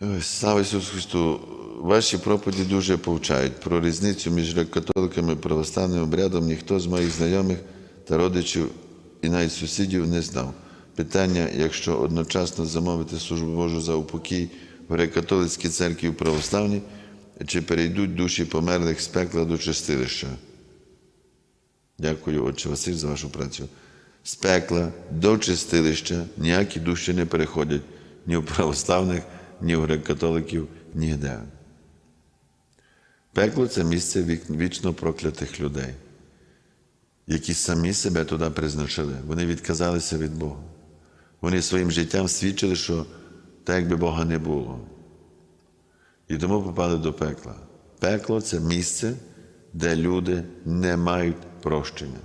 Ой, Слава Ісусу Христу! Ваші проповіді дуже повчають. Про різницю між греко-католиками і православним обрядом ніхто з моїх знайомих та родичів і навіть сусідів не знав. Питання, якщо одночасно замовити службу Божу за упокій в греко-католицькій церкві православній, чи перейдуть душі померлих з пекла до чистилища? Дякую, Отче Василь, за вашу працю. З пекла до чистилища ніякі душі не переходять ні в православних, ні в греко-католиків, ніде. Пекло це місце вічно проклятих людей, які самі себе туди призначили. Вони відказалися від Бога. Вони своїм життям свідчили, що так якби Бога не було. І тому попали до пекла. Пекло це місце, де люди не мають прощення.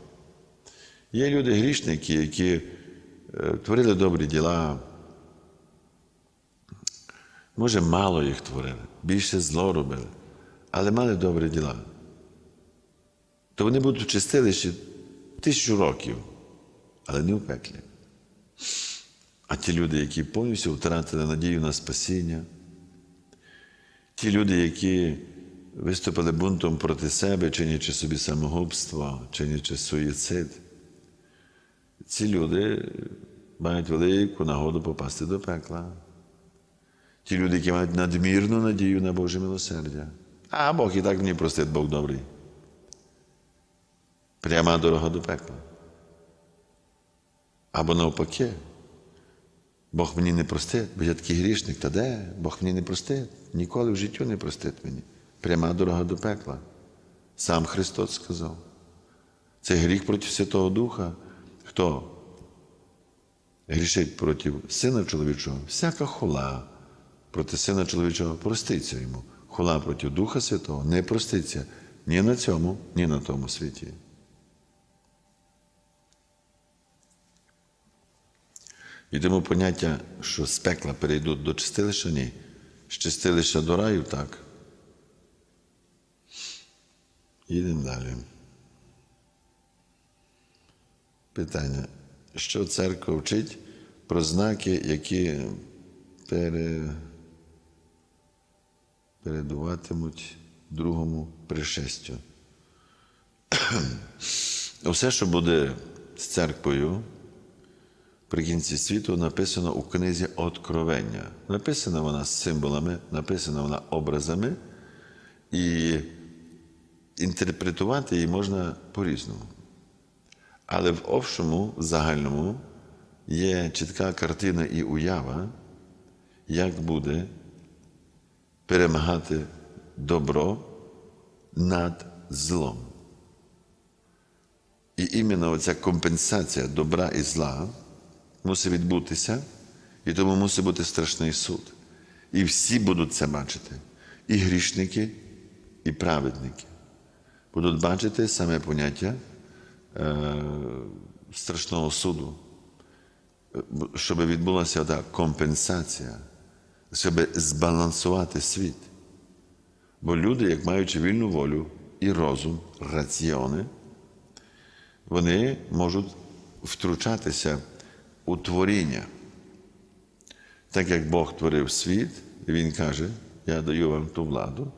Є люди грішники, які е, творили добрі діла. Може, мало їх творили, більше зло робили, але мали добрі діла. То вони будуть в чистилищі тисячу років, але не в пеклі. А ті люди, які повністю втратили надію на спасіння, ті люди, які виступили бунтом проти себе, чинячи собі самогубство, чинячи суїцид, ці люди мають велику нагоду попасти до пекла. Ті люди, які мають надмірну надію на Боже милосердя. А Бог і так мені простить, Бог добрий. Пряма дорога до пекла. Або навпаки. Бог мені не простить, бо я такий грішник, та де? Бог мені не простить, ніколи в життю не простить мені. Пряма дорога до пекла. Сам Христос сказав. Це гріх проти Святого Духа. Хто грішить проти Сина чоловічого? Всяка хула проти Сина чоловічого проститься йому. Хула проти Духа Святого не проститься ні на цьому, ні на тому світі. І тому поняття, що з пекла перейдуть до чистилища, ні. З чистилища до раю так. Їдемо далі. Питання. Що церква вчить про знаки, які пере... передуватимуть другому пришестю? Все, що буде з церквою, при кінці світу написано у книзі Откровення. Написана вона символами, написана вона образами, і інтерпретувати її можна по-різному. Але в общому, в загальному є чітка картина і уява, як буде перемагати добро над злом. І іменно ця компенсація добра і зла мусить відбутися, і тому мусить бути страшний суд. І всі будуть це бачити. І грішники, і праведники. Будуть бачити саме поняття е, страшного суду, щоб відбулася та компенсація, щоб збалансувати світ. Бо люди, як маючи вільну волю і розум, раціони, вони можуть втручатися у творіння. Так як Бог творив світ, і Він каже, я даю вам ту владу,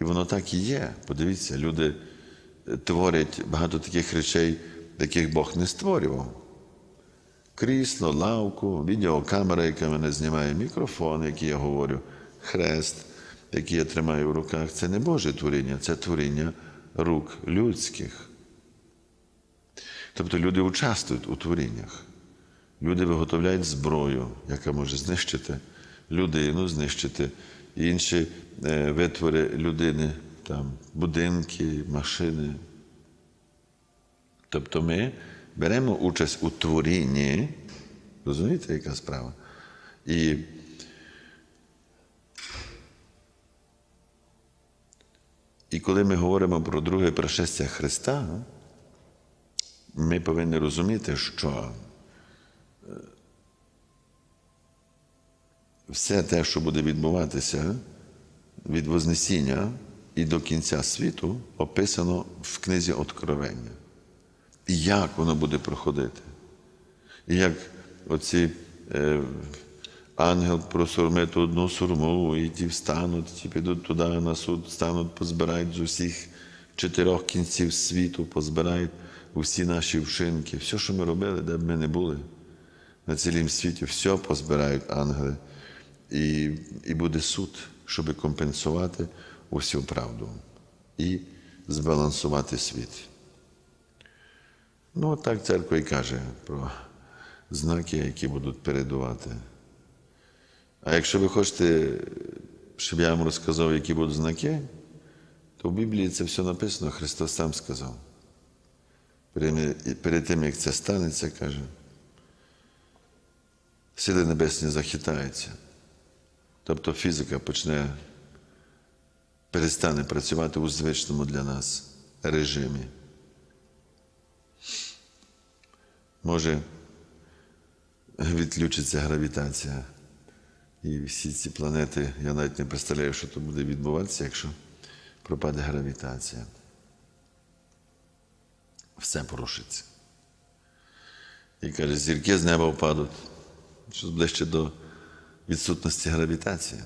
і воно так і є. Подивіться, люди творять багато таких речей, яких Бог не створював. Крісло, лавку, відеокамера, яка мене знімає, мікрофон, який я говорю, хрест, який я тримаю в руках, це не Боже творіння, це творіння рук людських. Тобто люди участвують у творіннях. Люди виготовляють зброю, яка може знищити людину, знищити інші е, витвори людини, там, будинки, машини. Тобто ми беремо участь у творінні, розумієте, яка справа? І І коли ми говоримо про друге пришестя Христа, ми повинні розуміти, що все те, що буде відбуватися від Вознесіння і до кінця світу, описано в книзі Откровення. І як воно буде проходити. І як оці е, ангел просурмить одну сурму, і ті встануть, ті підуть туди на суд, стануть, позбирають з усіх чотирьох кінців світу, позбирають усі наші вчинки. Все, що ми робили, де б ми не були на цілім світі, все позбирають ангели. І, і буде суд, щоб компенсувати усю правду і збалансувати світ. Ну, так церква і каже про знаки, які будуть передувати. А якщо ви хочете, щоб я вам розказав, які будуть знаки, то в Біблії це все написано, Христос сам сказав. Перед тим, як це станеться, каже, сили небесні захитаються. Тобто фізика почне перестане працювати у звичному для нас режимі. Може відключиться гравітація. І всі ці планети, я навіть не представляю, що тут буде відбуватися, якщо пропаде гравітація. Все порушиться. І каже, зірки з неба впадуть, що ближче до відсутності гравітації.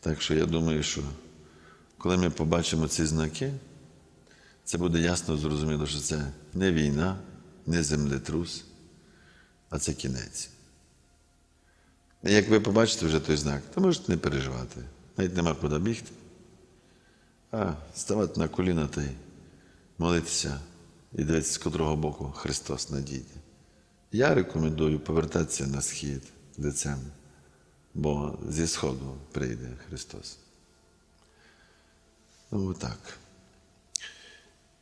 Так що я думаю, що коли ми побачимо ці знаки, це буде ясно зрозуміло, що це не війна, не землетрус, а це кінець. Як ви побачите вже той знак, то можете не переживати. Навіть нема куди бігти. А ставати на коліна та й молитися і дивитися, з котрого боку Христос надійде. Я рекомендую повертатися на схід лицем, бо зі сходу прийде Христос. Ну, так.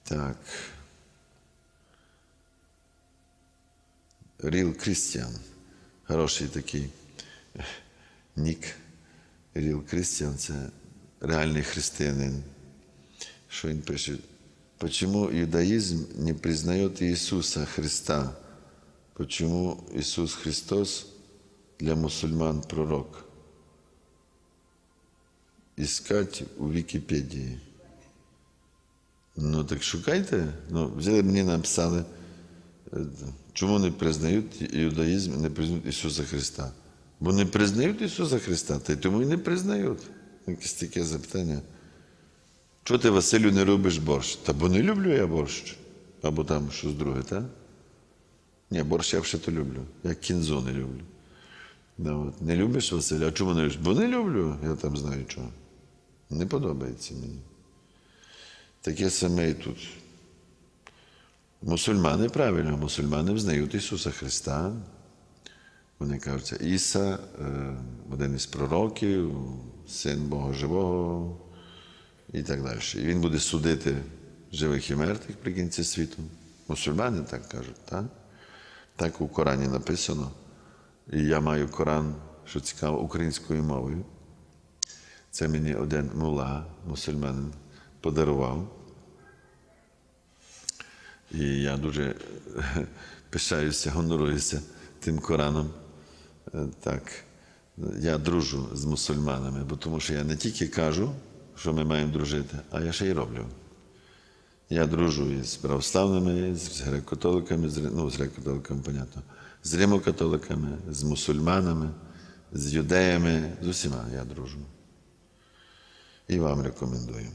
Так. Real Christian. Хороший такий нік. Real Christian – це реальний християнин. Що він пише? Почему иудаизм не признает Иисуса Христа? Почему Иисус Христос для мусульман пророк? Искать у Вікіпедії. Ну так шукайте. Ну, взяли мені написали, е, чому не признають іудаїзм, не признають Ісуса Христа. Бо не признають Ісуса Христа, та й тому і не признають. Якесь таке запитання. Чого ти, Василю, не робиш борщ? Та бо не люблю я борщ. Або там щось друге, так? Ні, борщ я вже то люблю. Я кінзо не люблю. Да, от. Не любиш Василя? А чому не любиш? Бо не люблю, я там знаю чого. Не подобається мені. Таке саме і тут. Мусульмани правильно, мусульмани взнають Ісуса Христа. Вони кажуть, Іса, один із пророків, син Бога Живого і так далі. І він буде судити живих і мертвих при кінці світу. Мусульмани так кажуть, так? Так у Корані написано. І я маю Коран, що цікаво, українською мовою. Це мені один мула, мусульманин, подарував. І я дуже пишаюся, гоноруюся тим Кораном. Е, Так, я дружу з мусульманами, бо тому що я не тільки кажу, що ми маємо дружити, а я ще й роблю. Я дружу із православними, з греко-католиками, з, ну, з греко-католиками, понятно, з римокатоликами, з мусульманами, з юдеями, з усіма я дружу. І вам рекомендую.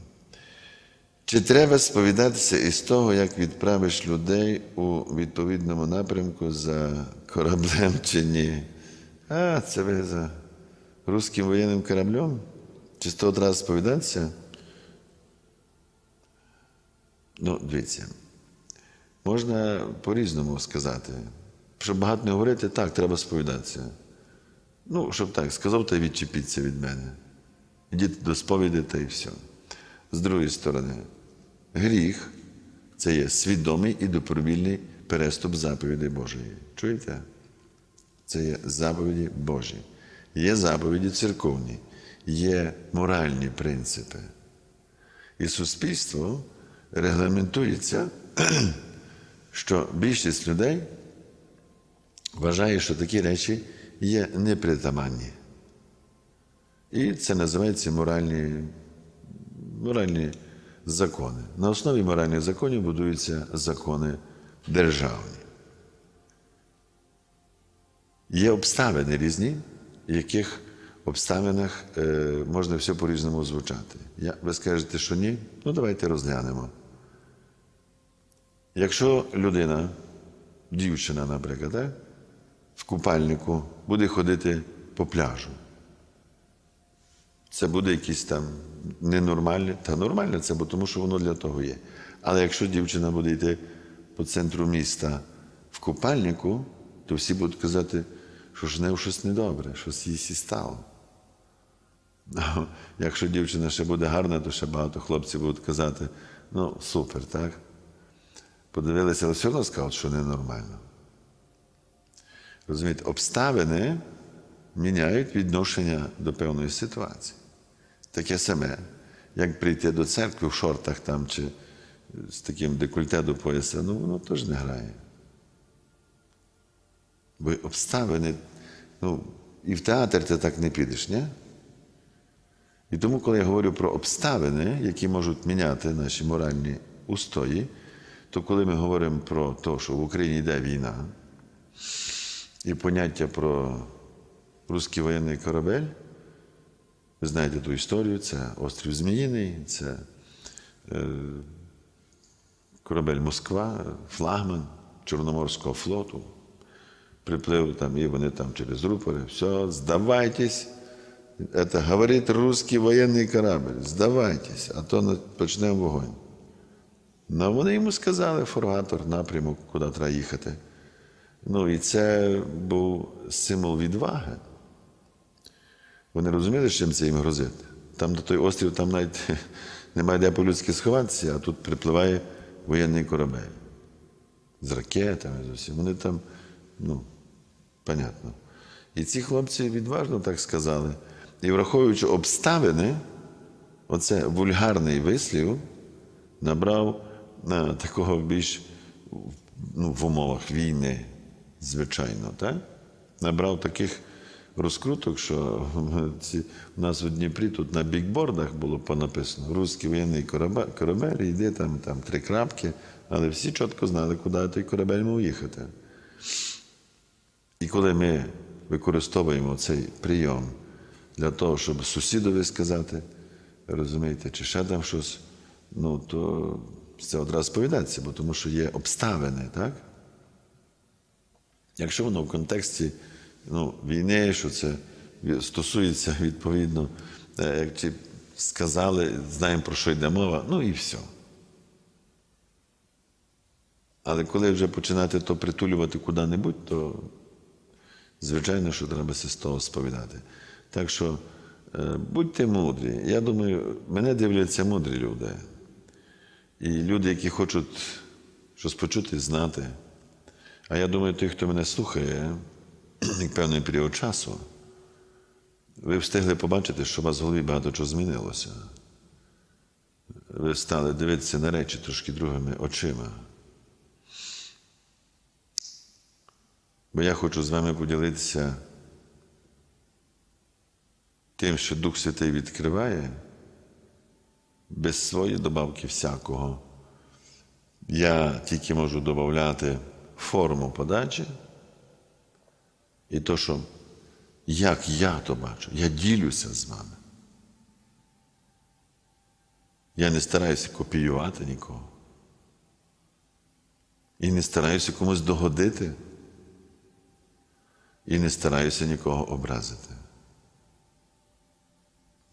Чи треба сповідатися із того, як відправиш людей у відповідному напрямку за кораблем чи ні? А, це ви за русським воєнним кораблем? Чи з того одразу сповідатися? Ну, дивіться, можна по-різному сказати. Щоб багато не говорити, так, треба сповідатися. Ну, щоб так, сказав, та відчепіться від мене. Ідіть до сповіді та й все. З другої сторони, гріх це є свідомий і добровільний переступ заповідей Божої. Чуєте? Це є заповіді Божі. Є заповіді церковні, є моральні принципи. І суспільство регламентується, що більшість людей вважає, що такі речі є непритаманні. І це називається моральні, моральні закони. На основі моральних законів будуються закони державні. Є обставини різні, в яких обставинах е, можна все по-різному звучати. Я, ви скажете, що ні? Ну давайте розглянемо. Якщо людина, дівчина, наприклад, в купальнику буде ходити по пляжу, це буде якісь там ненормальне, та нормальне це, бо тому що воно для того є. Але якщо дівчина буде йти по центру міста в купальнику, то всі будуть казати, що ж не щось недобре, щось їй сі стало. Якщо дівчина ще буде гарна, то ще багато хлопців будуть казати, ну, супер, так? Подивилися, але все одно скажуть, що ненормально. Розумієте, обставини міняють відношення до певної ситуації. Таке саме, як прийти до церкви в шортах там чи з таким декольте до пояса, ну воно теж не грає. Бо обставини, ну, і в театр ти так не підеш, ні? І тому, коли я говорю про обставини, які можуть міняти наші моральні устої, то коли ми говоримо про те, що в Україні йде війна, і поняття про русський воєнний корабель, ви знаєте ту історію, це острів Зміїний, це е, корабель Москва, флагман Чорноморського флоту. Приплив там, і вони там через рупори, все, здавайтесь. Это говорит русский воєнний корабль, здавайтесь, а то почнемо вогонь. Ну, вони йому сказали форгатор, напрямок, куди треба їхати. Ну, і це був символ відваги. Вони розуміли, чим це їм грозить. Там на той острів там навіть немає де по-людськи сховатися, а тут припливає воєнний корабель. З ракетами, з усім. Вони там, ну, понятно. І ці хлопці відважно так сказали. І враховуючи обставини, оце вульгарний вислів набрав на такого більш ну, в умовах війни, звичайно, так? набрав таких розкруток, що ці, у нас у Дніпрі тут на бікбордах було понаписано Руський воєнний корабель, корабель йде там, там три крапки, але всі чітко знали, куди той корабель мав їхати. І коли ми використовуємо цей прийом для того, щоб сусідові сказати, розумієте, чи ще там щось, ну то це одразу сповідається, бо тому що є обставини, так? Якщо воно в контексті ну, війни, що це стосується відповідно, е, як чи сказали, знаємо про що йде мова, ну і все. Але коли вже починати то притулювати куди-небудь, то звичайно, що треба з того сповідати. Так що е, будьте мудрі. Я думаю, мене дивляться мудрі люди. І люди, які хочуть щось почути, знати. А я думаю, той, хто мене слухає, певний період часу, ви встигли побачити, що у вас в голові багато чого змінилося. Ви стали дивитися на речі трошки другими очима. Бо я хочу з вами поділитися тим, що Дух Святий відкриває, без своєї добавки всякого. Я тільки можу додати форму подачі і то, що як я то бачу, я ділюся з вами. Я не стараюся копіювати нікого. І не стараюся комусь догодити. І не стараюся нікого образити.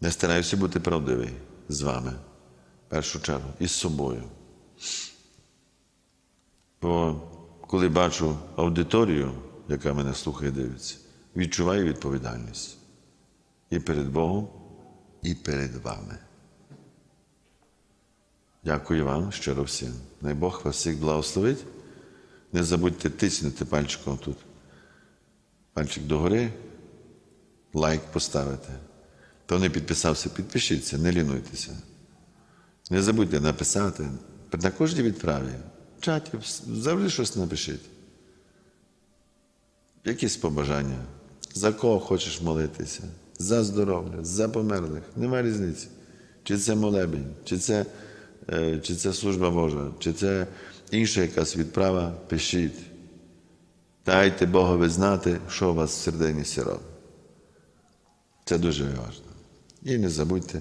Не стараюся бути правдивий з вами, в першу чергу, і з собою. Бо коли бачу аудиторію, яка мене слухає і дивиться, відчуваю відповідальність і перед Богом, і перед вами. Дякую вам щиро всім. Най Бог вас всіх благословить. Не забудьте тиснути пальчиком тут. Пальчик догори, лайк поставити. Хто не підписався, підпишіться, не лінуйтеся. Не забудьте написати на кожній відправі. В чаті завжди щось напишіть. Якісь побажання. За кого хочеш молитися? За здоров'я, за померлих. Нема різниці. Чи це молебень, чи це, е, чи це служба Божа, чи це інша якась відправа, пишіть. Дайте Богові знати, що у вас всередині сироп. Це дуже важливо. І не забудьте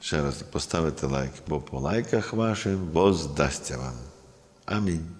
ще раз поставити лайк, бо по лайках вашим воздасться вам. Амінь.